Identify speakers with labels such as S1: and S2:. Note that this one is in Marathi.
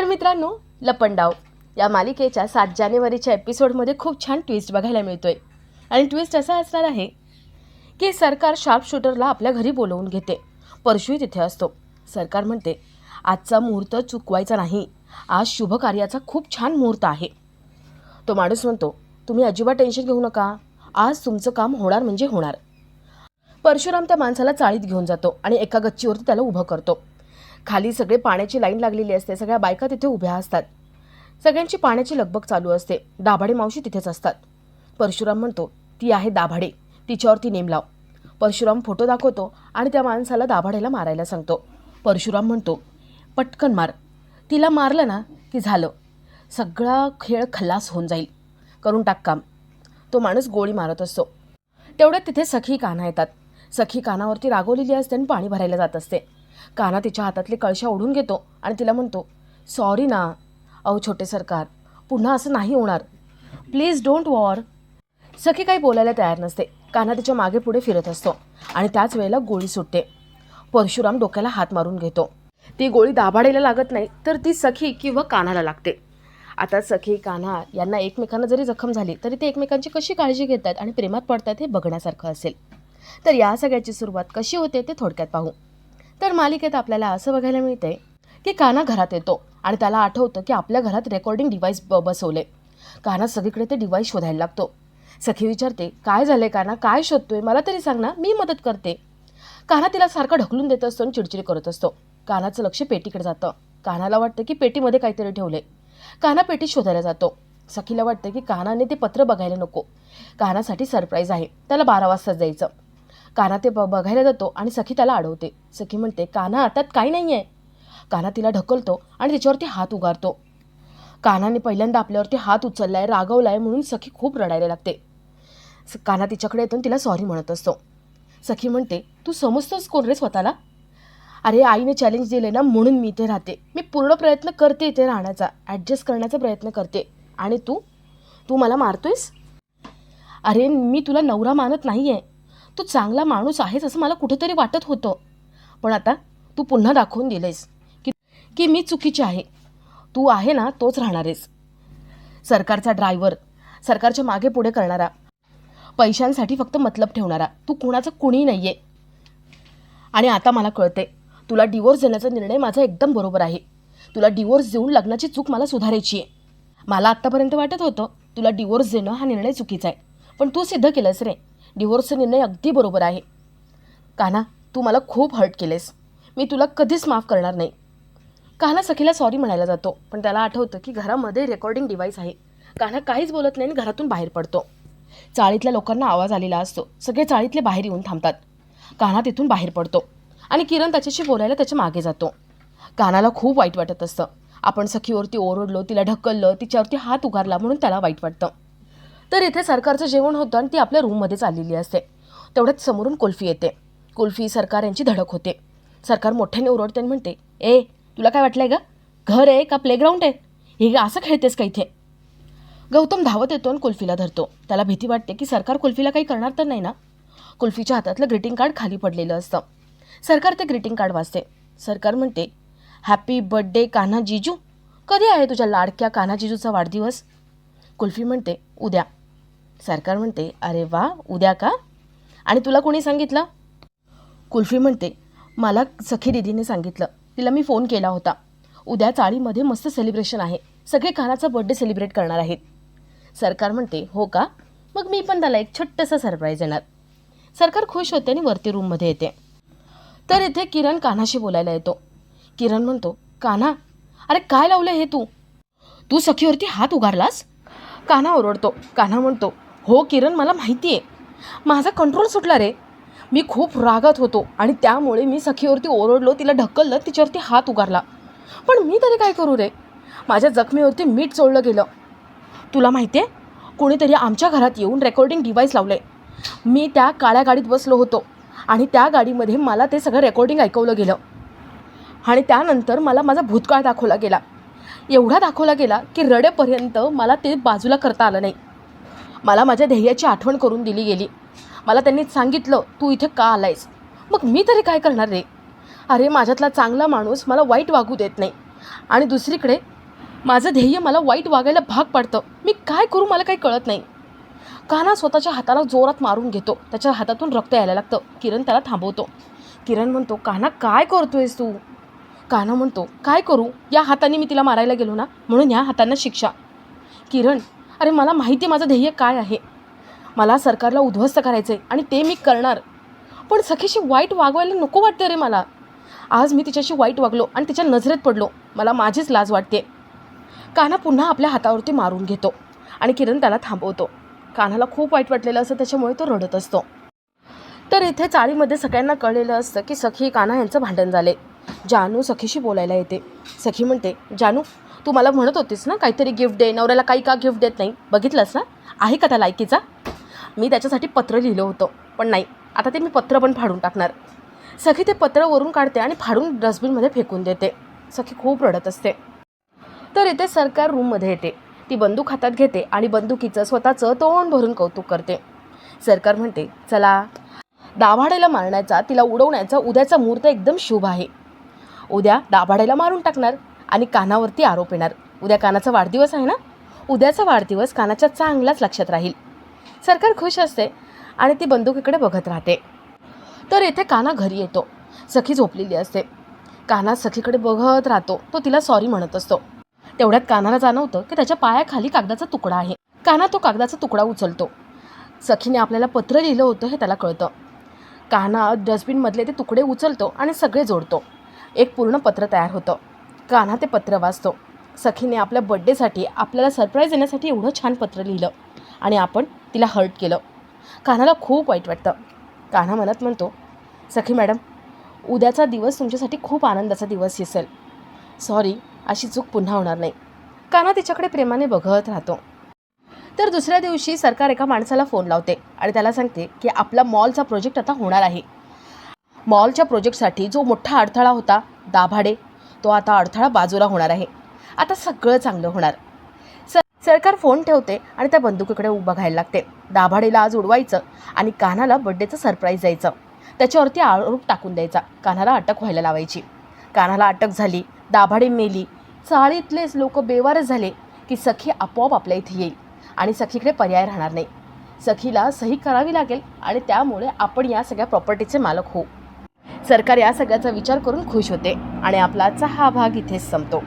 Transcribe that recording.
S1: तर मित्रांनो लपंडाव. या मालिकेच्या सात जानेवारीच्या एपिसोडमध्ये खूप छान ट्विस्ट बघायला मिळतोय. आणि ट्विस्ट असा असणार आहे की सरकार शार्प शूटरला आपल्या घरी बोलवून घेते. परशुही तिथे असतो. सरकार म्हणते आजचा मुहूर्त चुकवायचा नाही. आज शुभ कार्याचा खूप छान मुहूर्त आहे. तो माणूस म्हणतो तुम्ही अजिबात टेन्शन घेऊ नका. आज तुमचं काम होणार म्हणजे होणार. परशुराम त्या माणसाला चाळीत घेऊन जातो आणि एका गच्चीवरती त्याला उभं करतो. खाली सगळे पाण्याची लाईन लागलेली असते. सगळ्या बायका तिथे उभ्या असतात. सगळ्यांची पाण्याची लगबग चालू असते. दाभाडे मावशी तिथेच असतात. परशुराम म्हणतो ती आहे दाभाडे. तिच्यावरती नेम लाव. परशुराम फोटो दाखवतो आणि त्या माणसाला दाभाडेला मारायला सांगतो. परशुराम म्हणतो पटकन मार. तिला मारलं ना की झालं. सगळा खेळ खल्लास होऊन जाईल. करून टाक काम. तो माणूस गोळी मारत असतो. तेवढ्यात तिथे सखी कान्हा येतात. सखी कानावरती रागवलेली असते आणि पाणी भरायला जात असते. कान्हा तिच्या हातातले कळशा ओढून घेतो आणि तिला म्हणतो सॉरी ना. अहो छोटे सरकार पुन्हा असं नाही होणार. प्लीज डोंट वॉर सखी काही बोलायला तयार नसते. कान्हा तिच्यामागे पुढे फिरत असतो आणि त्याच वेळेला गोळी सुटते. परशुराम डोक्याला हात मारून घेतो. ती गोळी दाभाडायला लागत नाही तर ती सखी किंवा कानाला लागते. आता सखी कान्हा यांना एकमेकांना जरी जखम झाली तरी ते एकमेकांची कशी काळजी घेतात आणि प्रेमात पडतात हे बघण्यासारखं असेल. तर या सगळ्याची सुरुवात कशी होते ते थोडक्यात पाहू. तर मालिकेत आपल्याला असं बघायला मिळते की काना घरात येतो आणि त्याला आठवतं की आपल्या घरात रेकॉर्डिंग डिव्हाइस ब बसवले काना सगळीकडे ते डिव्हाइस शोधायला लागतो. सखी विचारते काय झालंय काना? काय शोधतोय? मला तरी सांग ना मी मदत करते. काना तिला सारखं ढकलून देत असतो आणि चिडचिड करत असतो. कानाचं लक्ष पेटीकडे जातं. कानाला वाटतं की पेटीमध्ये काहीतरी ठेवले काना पेटी शोधायला जातो. सखीला वाटतं की कानाने ते पत्र बघायला नको. कानासाठी सरप्राईज आहे. त्याला बारा वाजताच जायचं. काना ते ब बघायला जातो आणि सखी त्याला अडवते. सखी म्हणते काना त्यात काही नाही आहे काना तिला ढकलतो आणि तिच्यावरती हात उगारतो. कानाने पहिल्यांदा आपल्यावरती हात उचललाय रागवलाय म्हणून सखी खूप रडायला लागते. स- तिच्याकडे येतो आणि तिला सॉरी म्हणत असतो. सखी म्हणते तू समजतोस कोण रे स्वतःला? अरे आईने चॅलेंज दिले ना म्हणून मी इथे राहते. मी पूर्ण प्रयत्न करते इथे राहण्याचा. ॲडजस्ट करण्याचा प्रयत्न करते. आणि तू? तू मला मारतोयस? अरे मी तुला नवरा मानत नाही आहे तू चांगला माणूस आहेस असं मला कुठेतरी वाटत होतं. पण आता तू पुन्हा दाखवून दिलेस की की मी चुकीची आहे. तू आहे ना तोच राहणार आहेस. सरकारचा ड्रायव्हर सरकारच्या मागे पुढे करणारा पैशांसाठी फक्त मतलब ठेवणारा तू कुणाचं कुणी नाही आहे आणि आता मला कळते तुला डिवोर्स देण्याचा निर्णय माझा एकदम बरोबर आहे. तुला डिवोर्स देऊन लग्नाची चूक मला सुधारायची आहे. मला आत्तापर्यंत वाटत होतं तुला डिवोर्स देणं हा निर्णय चुकीचा आहे. पण तू सिद्ध केलंस रे. डिवोर्सचा निर्णय अगदी बरोबर आहे. कान्हा तू मला खूप हर्ट केलेस. मी तुला कधीच माफ करणार नाही. कान्हा सखीला सॉरी म्हणायला जातो पण त्याला आठवतं की घरामध्ये रेकॉर्डिंग डिव्हाइस आहे. कान्हा काहीच बोलत नाही आणि घरातून बाहेर पडतो. चाळीतल्या लोकांना आवाज आलेला असतो. सगळे चाळीतले बाहेर येऊन थांबतात. कान्हा तिथून बाहेर पडतो आणि किरण त्याच्याशी बोलायला त्याच्यामागे जातो. कानाला खूप वाईट वाटत असतं. आपण सखीवरती ओरडलो तिला ढकललं तिच्यावरती हात उगारला म्हणून त्याला वाईट वाटतं. तर इथे सरकारचं जेवण होतं आणि ती आपल्या रूममध्ये चाललेली असते. तेवढ्यात समोरून कुल्फी येते. कुल्फी सरकार यांची धडक होते. सरकार मोठ्याने ओरडते आणि म्हणते ए तुला काय वाटलंय का घर आहे का? प्लेग्राऊंड आहे? हे असं खेळतेस का इथे? गौतम धावत येतो आणि कुल्फीला धरतो. त्याला भीती वाटते की सरकार कुल्फीला काही करणार तर नाही ना? कुल्फीच्या हातातलं ग्रीटिंग कार्ड खाली पडलेलं असतं. सरकार ते ग्रीटिंग कार्ड वाचते. सरकार म्हणते हॅपी बर्थडे कान्हा जिजू. कधी आहे तुझ्या लाडक्या कान्हा जिजूचा वाढदिवस? कुल्फी म्हणते उद्या. सरकार म्हणते अरे वा उद्या का? आणि तुला कोणी सांगितलं? कुल्फी म्हणते मला सखी दिदीने सांगितलं. तिला मी फोन केला होता. उद्या चाळीमध्ये मस्त सेलिब्रेशन आहे. सगळे कानाचा बर्थडे सेलिब्रेट करणार आहेत. सरकार म्हणते हो का? मग मी पण त्याला एक छोटंसं सरप्राईज येणार सरकार खुश होते आणि वरती रूममध्ये येते. तर इथे किरण कान्हाशी बोलायला येतो. किरण म्हणतो कान्हा अरे काय लावलं हे तू? तू सखीवरती हात उगारलास? कान्हा ओरडतो. कान्हा म्हणतो हो किरण मला माहिती आहे माझा कंट्रोल सुटला रे. मी खूप रागात होतो आणि त्यामुळे मी सखीवरती ओरडलो तिला ढकललं तिच्यावरती हात उगारला. पण मी तरी काय करू रे? माझ्या जखमेवरती मीठ चोळलं गेलं. तुला माहिती आहे कोणीतरी आमच्या घरात येऊन रेकॉर्डिंग डिव्हाइस लावलं आहे मी त्या काळ्या गाडीत बसलो होतो आणि त्या गाडीमध्ये मला ते सगळं रेकॉर्डिंग ऐकवलं गेलं. आणि त्यानंतर मला माझा भूतकाळ दाखवला गेला. एवढा दाखवला गेला की रडेपर्यंत मला ते बाजूला करता आलं नाही. मला माझ्या ध्येयाची आठवण करून दिली गेली. मला त्यांनी सांगितलं तू इथे का आलायस? मग मी तरी काय करणार रे? अरे माझ्यातला चांगला माणूस मला वाईट वागू देत नाही. आणि दुसरीकडे माझं ध्येय मला वाईट वागायला भाग पाडतं. मी काय करू मला काही कळत नाही. कान्हा स्वतःच्या हाताला जोरात मारून घेतो. त्याच्या हातातून रक्त यायला लागतं. किरण त्याला थांबवतो. किरण म्हणतो कान्हा काय करतोयस तू? कान्हा म्हणतो काय करू? या हाताने मी तिला मारायला गेलो ना? म्हणून ह्या हातांना शिक्षा. किरण अरे मला माहिती माझं ध्येय काय आहे. मला सरकारला उद्ध्वस्त करायचं आहे आणि ते मी करणार. पण सखीशी वाईट वागवायला नको वाटतं रे मला. आज मी तिच्याशी वाईट वागलो आणि तिच्या नजरेत पडलो. मला माझीच लाज वाटते. कान्हा पुन्हा आपल्या हातावरती मारून घेतो आणि किरण त्याला थांबवतो. कान्हाला खूप वाईट वाटलेलं असतं त्याच्यामुळे तो रडत असतो. तर इथे चाळीमध्ये सगळ्यांना कळलेलं असतं की सखी कान्हा यांचं भांडण झाले. जानू सखीशी बोलायला येते. सखी म्हणते जानू तू मला म्हणत होतीस ना काहीतरी गिफ्ट दे नवऱ्याला काही का गिफ्ट देत नाही? बघितलंस ना? आहे का त्या लायकीचा मी त्याच्यासाठी पत्र लिहिलं होतं पण नाही. आता ते मी पत्र पण फाडून टाकणार. सखी ते पत्र वरून काढते आणि फाडून डस्टबिनमध्ये फेकून देते. सखी खूप रडत असते. तर इथे सरकार रूममध्ये येते. ती बंदूक हातात घेते आणि बंदुकीचं स्वतःचं तोंड भरून कौतुक करते. सरकार म्हणते चला दाभाडेला मारण्याचा तिला उडवण्याचा उद्याचा मुहूर्त एकदम शुभ आहे. उद्या दाभाडेला मारून टाकणार आणि कानावरती आरोप येणार. उद्या कानाचा वाढदिवस आहे ना? उद्याचा वाढदिवस कानाच्या चांगलाच लक्षात राहील. सरकार खुश असते आणि ती बंदुकीकडे बघत राहते. तर येथे काना घरी येतो. सखी झोपलेली असते. काना सखीकडे बघत राहतो. तो तिला सॉरी म्हणत असतो. तेवढ्यात कानाला जाणवतं की त्याच्या पायाखाली कागदाचा तुकडा आहे. काना तो कागदाचा तुकडा उचलतो. सखीने आपल्याला पत्र लिहिलं होतं हे त्याला कळतं. काना डस्टबिनमधले ते तुकडे उचलतो आणि सगळे जोडतो. एक पूर्ण पत्र तयार होतं. कान्हा ते पत्र वाचतो. सखीने आपल्या बड्डेसाठी आपल्याला सरप्राईज देण्यासाठी एवढं छान पत्र लिहिलं आणि आपण तिला हर्ट केलं. कान्हाला खूप वाईट वाटतं. कान्हा मनात म्हणतो सखी मॅडम उद्याचा दिवस तुमच्यासाठी खूप आनंदाचा दिवस असेल सॉरी अशी चूक पुन्हा होणार नाही. कान्हा तिच्याकडे प्रेमाने बघत राहतो. तर दुसऱ्या दिवशी सरकार एका माणसाला फोन लावते आणि त्याला सांगते की आपला मॉलचा प्रोजेक्ट आता होणार आहे. मॉलच्या प्रोजेक्टसाठी जो मोठा अडथळा होता दाभाडे तो आता अडथळा बाजूला होणार आहे. आता सगळं चांगलं होणार. सर सरकार फोन ठेवते आणि त्या बंदुकीकडे उभं घायला लागते. दाभाडेला आज उडवायचं आणि कान्हाला बड्डेचं सरप्राईज द्यायचं. त्याच्यावरती आरोप टाकून द्यायचा. कान्हाला अटक व्हायला लावायची. कान्हाला अटक झाली दाभाडे मेली. चाळीतलेच लोक बेवारच झाले की सखी आपोआप आपल्या इथे येईल आणि सखीकडे पर्याय राहणार नाही. सखीला सही करावी लागेल आणि त्यामुळे आपण या सगळ्या प्रॉपर्टीचे मालक होऊ. सरकार या सगळ्याचा विचार करून खुश होते आणि आपला आजचा हा भाग इथेच संपतो.